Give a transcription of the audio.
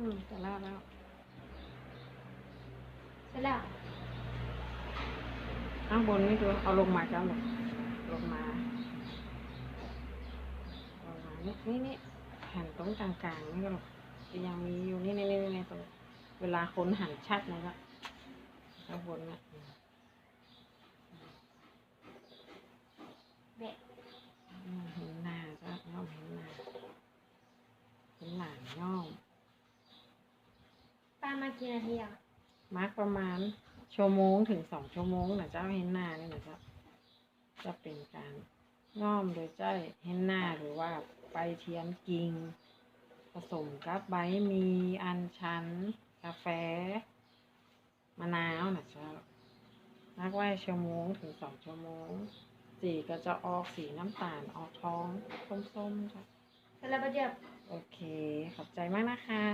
มจะลาดแล้วเสร็จแล้วข้างบนนี่ดูเอาลงมาจ้าหมดลงมาลงมานี่นี่นี่หันตรงกลางๆนี่ก็หรอกยังมีอยู่นี่นี่นี่นี่ตรงเวลาคนหันชัดนะก็ข้างบนน่ะแบะอืมเห็นหน้าก็ย่อมเห็นหน้าเห็นหลังย่อม ป้ามากี่นาทีอะมาร์กประมาณชั่วโมงถึงสองชั่วโมงนะเจ้าเห็นหน้านี่นะเจ้าจะเป็นการย่อมโดยเจ้าเห็นหน้าหรือว่าใบเทียนกิ่งผสมกับใบมีอัญชัน กาแฟ มะนาวนะเจ้านักไว้ชั่วโมงถึงสองชั่วโมง สีก็จะออกสีน้ำตาลออกทองส้มๆจ้ะเสร็จแล้วป้าเจี๊ยบโอเค ขอบใจมากนะคะ